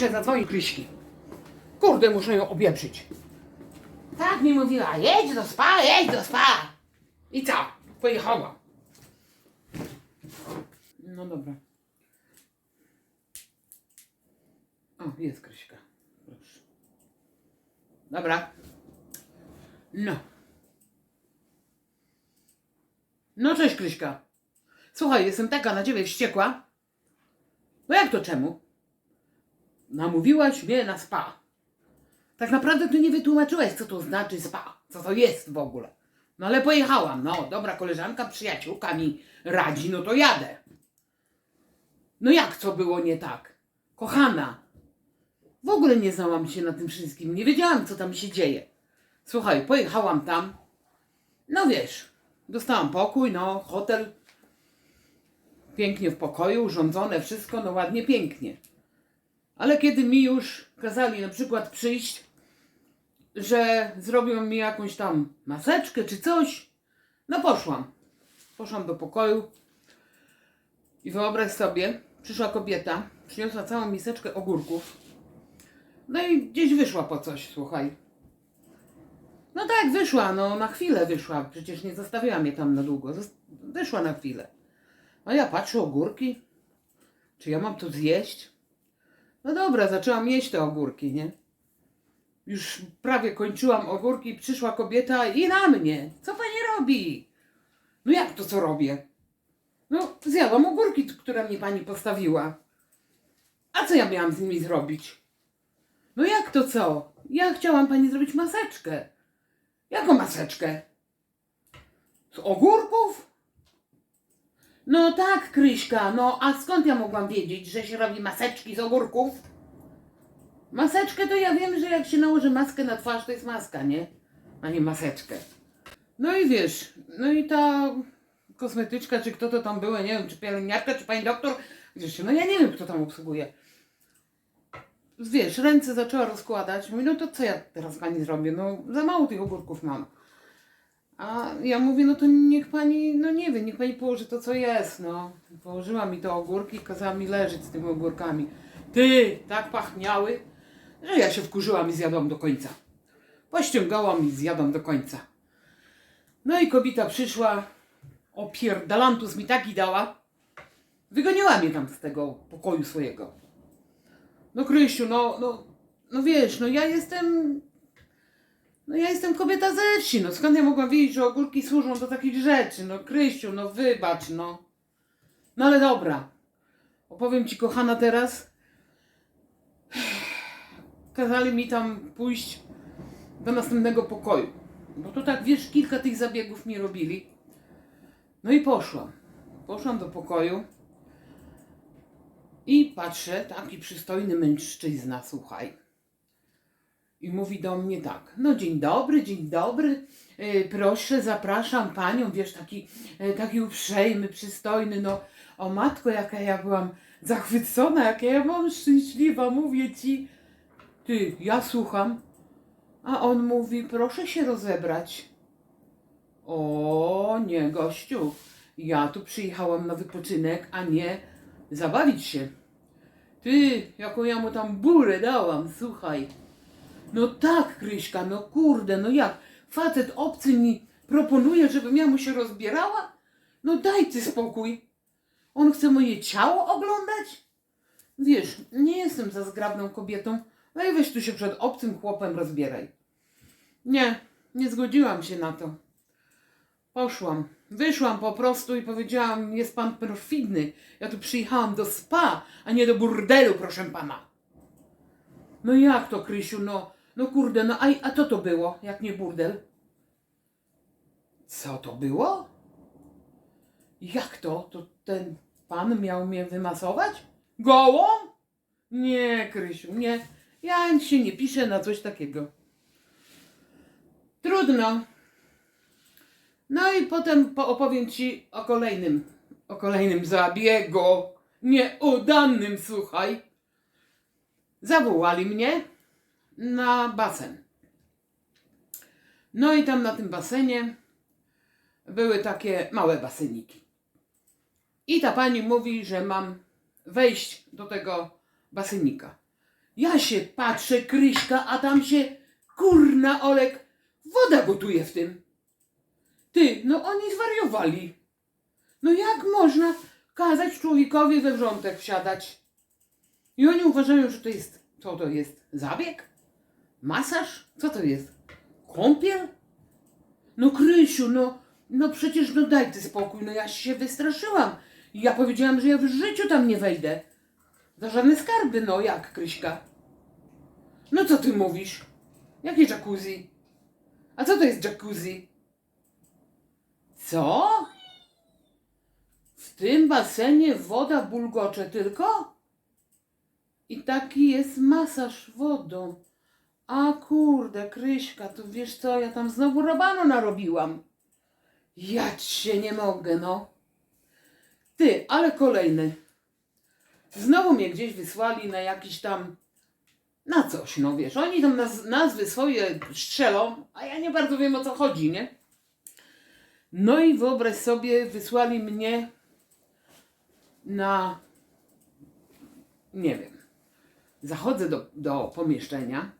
Muszę zadzwonić Kryśki. Kurde, muszę ją obieprzyć. Tak mi mówiła, jedź do spa, jedź do spa. I co? Pojechała. No dobra. O, jest Kryśka. Proszę. Dobra. No. No cześć Kryśka. Słuchaj, jestem taka na ciebie wściekła. No jak to czemu? Namówiłaś mnie na spa. Tak naprawdę ty nie wytłumaczyłeś, co to znaczy spa. Co to jest w ogóle. No ale pojechałam. No, dobra koleżanka, przyjaciółka mi radzi, no to jadę. No jak co było nie tak? Kochana, w ogóle nie znałam się na tym wszystkim. Nie wiedziałam, co tam się dzieje. Słuchaj, pojechałam tam. No wiesz, dostałam pokój, no, hotel. Pięknie w pokoju, urządzone wszystko, no ładnie, pięknie. Ale kiedy mi już kazali na przykład przyjść, że zrobią mi jakąś tam maseczkę czy coś, no poszłam. Poszłam do pokoju i wyobraź sobie, przyszła kobieta, przyniosła całą miseczkę ogórków. No i gdzieś wyszła po coś, słuchaj. No tak, wyszła, no na chwilę wyszła. Przecież nie zostawiła mnie tam na długo. Wyszła na chwilę. A ja patrzę ogórki. Czy ja mam to zjeść? No dobra, zaczęłam jeść te ogórki, nie? Już prawie kończyłam ogórki, przyszła kobieta i na mnie. Co pani robi? No jak to co robię? No, zjadłam ogórki, które mi pani postawiła. A co ja miałam z nimi zrobić? No jak to co? Ja chciałam pani zrobić maseczkę. Jaką maseczkę? Z ogórków? No tak, Kryśka, no a skąd ja mogłam wiedzieć, że się robi maseczki z ogórków? Maseczkę to ja wiem, że jak się nałoży maskę na twarz, to jest maska, nie? A nie maseczkę. No i wiesz, no i ta kosmetyczka, czy kto to tam było, nie wiem, czy pielęgniarka, czy pani doktor, się, no ja nie wiem, kto tam obsługuje. Wiesz, ręce zaczęła rozkładać. Mówi, no to co ja teraz pani zrobię? No za mało tych ogórków mam. A ja mówię, no to niech pani, no nie wiem, niech pani położy to, co jest, no. Położyła mi te ogórki i kazała mi leżeć z tymi ogórkami. Ty, tak pachniały, że ja się wkurzyłam i zjadłam do końca. Pościągałam i zjadłam do końca. No i kobieta przyszła, opierdalantus mi taki dała, wygoniła mnie tam z tego pokoju swojego. No Krysiu, no, no, no wiesz, no ja jestem, no ja jestem kobieta ze wsi, no skąd ja mogłam wiedzieć, że ogórki służą do takich rzeczy, no Krysiu, no wybacz, no. No ale dobra, opowiem Ci kochana teraz, kazali mi tam pójść do następnego pokoju, bo to tak, wiesz, kilka tych zabiegów mi robili. No i poszłam, poszłam do pokoju, i patrzę, taki przystojny mężczyzna, słuchaj. I mówi do mnie tak, no dzień dobry, dzień dobry, e, proszę, zapraszam panią, wiesz, taki, e, taki uprzejmy, przystojny, no, o matko, jaka ja byłam zachwycona, jaka ja byłam szczęśliwa, mówię ci. Ty, ja słucham, a on mówi, proszę się rozebrać. O, nie, gościu, ja tu przyjechałam na wypoczynek, a nie zabawić się. Ty, jaką ja mu tam burę dałam, słuchaj. No tak, Kryśka, no kurde, no jak? Facet obcy mi proponuje, żebym ja mu się rozbierała? No daj ty spokój. On chce moje ciało oglądać? Wiesz, nie jestem za zgrabną kobietą, no i weź tu się przed obcym chłopem rozbieraj. Nie, nie zgodziłam się na to. Poszłam. Wyszłam po prostu i powiedziałam, jest pan perfidny. Ja tu przyjechałam do spa, a nie do burdelu, proszę pana. No jak to, Krysiu, no, no kurde, no a, a co to było, jak nie burdel? Co to było? Jak to? To ten pan miał mnie wymasować? Gołą? Nie, Krysiu, nie. Ja się nie piszę na coś takiego. Trudno. No i potem po- opowiem Ci o kolejnym, o kolejnym zabiegu. Nieudanym, słuchaj. Zawołali mnie na basen. No i tam na tym basenie były takie małe baseniki. I ta pani mówi, że mam wejść do tego basenika. Ja się patrzę, Kryśka, a tam się kurna Olek woda gotuje w tym. Ty, no oni zwariowali. No jak można kazać człowiekowi we wrzątek wsiadać? I oni uważają, że to jest, co to jest, zabieg? Masaż? Co to jest? Kąpiel? No Krysiu, no, no przecież no daj ty spokój, no ja się wystraszyłam. Ja powiedziałam, że ja w życiu tam nie wejdę. Za żadne skarby, no jak, Kryśka? No co ty mówisz? Jakie jacuzzi? A co to jest jacuzzi? Co? W tym basenie woda bulgocze tylko? I taki jest masaż wodą. A kurde, Kryśka, to wiesz co, ja tam znowu rabano narobiłam. Ja cię nie mogę, no. Ty, ale kolejny. Znowu mnie gdzieś wysłali na jakiś tam, na coś, no wiesz, oni tam naz nazwy swoje strzelą, a ja nie bardzo wiem o co chodzi, nie? No i wyobraź sobie, wysłali mnie na, nie wiem, zachodzę do, do pomieszczenia,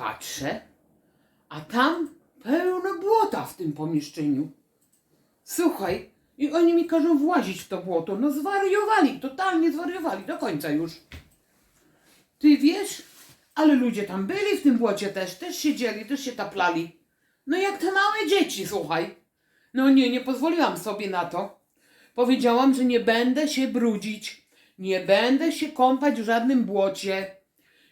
patrzę, a tam pełno błota w tym pomieszczeniu. Słuchaj, i oni mi każą włazić w to błoto. No zwariowali, totalnie zwariowali, do końca już. Ty wiesz, ale ludzie tam byli w tym błocie też, też siedzieli, też się taplali. No jak te małe dzieci, słuchaj. No nie, nie pozwoliłam sobie na to. Powiedziałam, że nie będę się brudzić, nie będę się kąpać w żadnym błocie.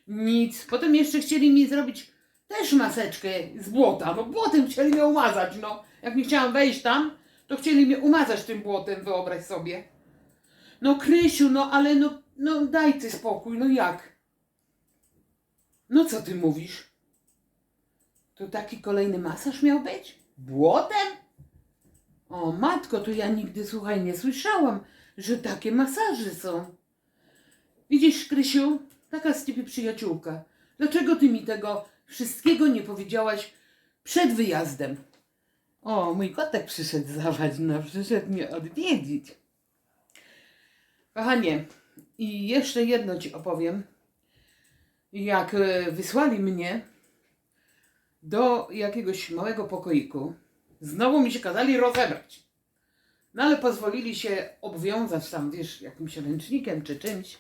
Nic. Potem jeszcze chcieli mi zrobić też maseczkę z błota. No błotem chcieli mnie umazać, no. Jak nie chciałam wejść tam, to chcieli mnie umazać tym błotem, wyobraź sobie. No Krysiu, no ale no, no daj ty spokój, no jak? No co ty mówisz? To taki kolejny masaż miał być? Błotem? O matko, to ja nigdy, słuchaj, nie słyszałam, że takie masaże są. Widzisz, Krysiu, taka z ciebie przyjaciółka. Dlaczego ty mi tego wszystkiego nie powiedziałaś przed wyjazdem? O, mój kotek przyszedł zawać, no przyszedł mnie odwiedzić. Kochanie, i jeszcze jedno ci opowiem. Jak e, wysłali mnie do jakiegoś małego pokoiku, znowu mi się kazali rozebrać. No ale pozwolili się obwiązać tam, wiesz, jakimś ręcznikiem czy czymś.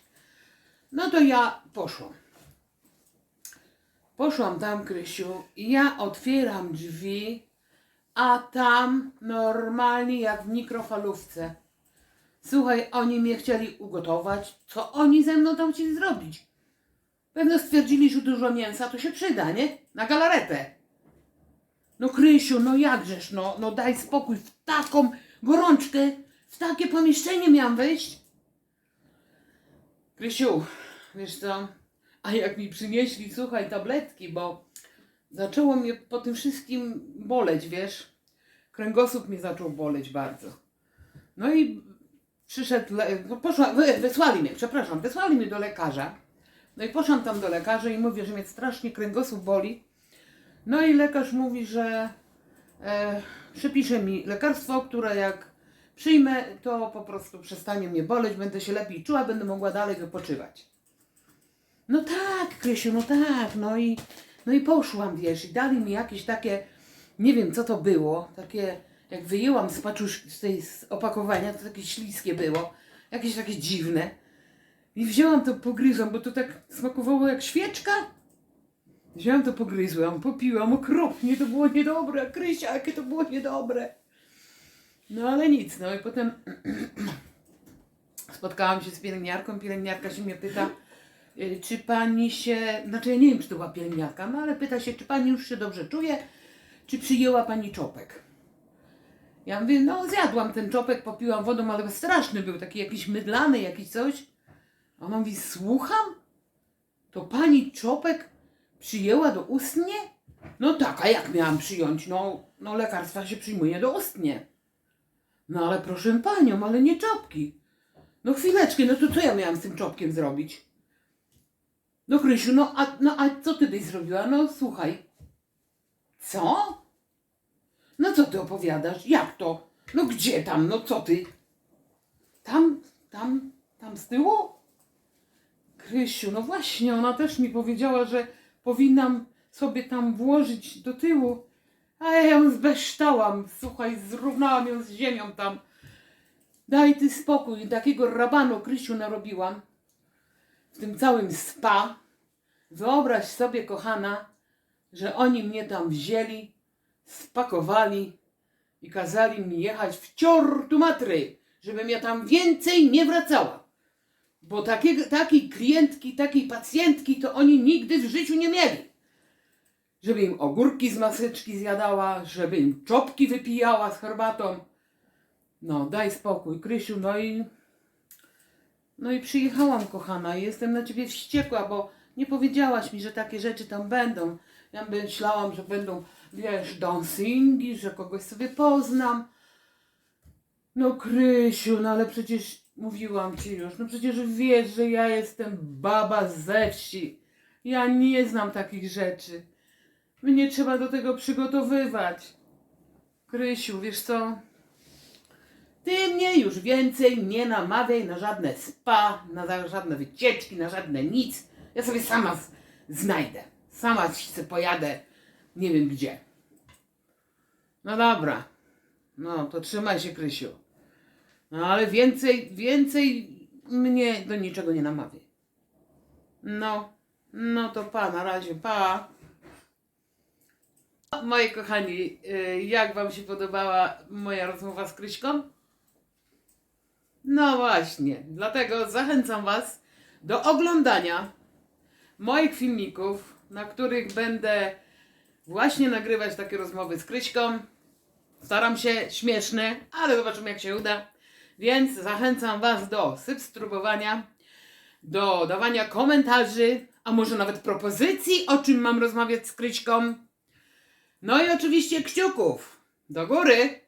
No to ja poszłam. Poszłam tam, Krysiu, i ja otwieram drzwi, a tam normalnie jak w mikrofalówce. Słuchaj, oni mnie chcieli ugotować. Co oni ze mną tam chcieli zrobić? Pewno stwierdzili, że dużo mięsa to się przyda, nie? Na galaretę. No Krysiu, no jakżeż, no, no daj spokój, w taką gorączkę, w takie pomieszczenie miałam wejść. Krysiu, wiesz co, a jak mi przynieśli, słuchaj, tabletki, bo zaczęło mnie po tym wszystkim boleć, wiesz. Kręgosłup mnie zaczął boleć bardzo. No i przyszedł, no poszła, wy, wysłali mnie, przepraszam, wysłali mnie do lekarza. No i poszłam tam do lekarza i mówię, że mnie strasznie kręgosłup boli. No i lekarz mówi, że e, przepisze mi lekarstwo, które jak przyjmę, to po prostu przestanie mnie boleć, będę się lepiej czuła, będę mogła dalej wypoczywać. No tak, Krysiu, no tak, no i, no i poszłam, wiesz, i dali mi jakieś takie, nie wiem co to było, takie, jak wyjęłam z paczuszki, z tej z opakowania, to takie śliskie było, jakieś takie dziwne. I wzięłam to, pogryzłam, bo to tak smakowało jak świeczka. Wzięłam to, pogryzłam, popiłam okropnie, to było niedobre, Krysia, jakie to było niedobre. No ale nic, no i potem spotkałam się z pielęgniarką, pielęgniarka się mnie pyta, y, czy pani się, znaczy ja nie wiem, czy to była pielęgniarka, no ale pyta się, czy pani już się dobrze czuje, czy przyjęła pani czopek. Ja mówię, no zjadłam ten czopek, popiłam wodą, ale straszny był, taki jakiś mydlany, jakiś coś. A ona mówi, słucham? To pani czopek przyjęła do ustnie? No tak, a jak miałam przyjąć? No, no lekarstwa się przyjmuje do ustnie. No ale proszę panią, ale nie czopki. No chwileczkę, no to co ja miałam z tym czopkiem zrobić? No Krysiu, no a, no a co ty byś zrobiła? No słuchaj. Co? No co ty opowiadasz? Jak to? No gdzie tam? No co ty? Tam, tam, tam z tyłu? Krysiu, no właśnie, ona też mi powiedziała, że powinnam sobie tam włożyć do tyłu, a ja ją zbeształam, słuchaj, zrównałam ją z ziemią tam. Daj ty spokój, takiego rabanu Krysiu narobiłam w tym całym spa. Wyobraź sobie, kochana, że oni mnie tam wzięli, spakowali i kazali mi jechać w ciortu matry, żebym ja tam więcej nie wracała. Bo takiego, takiej klientki, takiej pacjentki to oni nigdy w życiu nie mieli. Żeby im ogórki z maseczki zjadała, żeby im czopki wypijała z herbatą. No, daj spokój, Krysiu, no i... No i przyjechałam, kochana, i jestem na ciebie wściekła, bo nie powiedziałaś mi, że takie rzeczy tam będą. Ja myślałam, że będą, wiesz, dancingi, że kogoś sobie poznam. No Krysiu, no ale przecież mówiłam ci już, no przecież wiesz, że ja jestem baba ze wsi. Ja nie znam takich rzeczy. Mnie trzeba do tego przygotowywać. Krysiu, wiesz co? Ty mnie już więcej nie namawiaj na żadne spa, na żadne wycieczki, na żadne nic. Ja sobie sama z- znajdę. Sama se pojadę, nie wiem gdzie. No dobra. No, to trzymaj się, Krysiu. No ale więcej, więcej mnie do niczego nie namawiaj. No, no to pa, na razie, pa. Moi kochani, y, jak Wam się podobała moja rozmowa z Kryśką? No właśnie, dlatego zachęcam Was do oglądania moich filmików, na których będę właśnie nagrywać takie rozmowy z Kryśką. Staram się śmieszne, ale zobaczymy jak się uda. Więc zachęcam Was do subskrybowania, do dawania komentarzy, a może nawet propozycji, o czym mam rozmawiać z Kryśką. No i oczywiście kciuków do góry,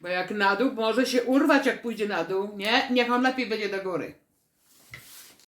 bo jak na dół może się urwać, jak pójdzie na dół. Nie, niech on lepiej będzie do góry.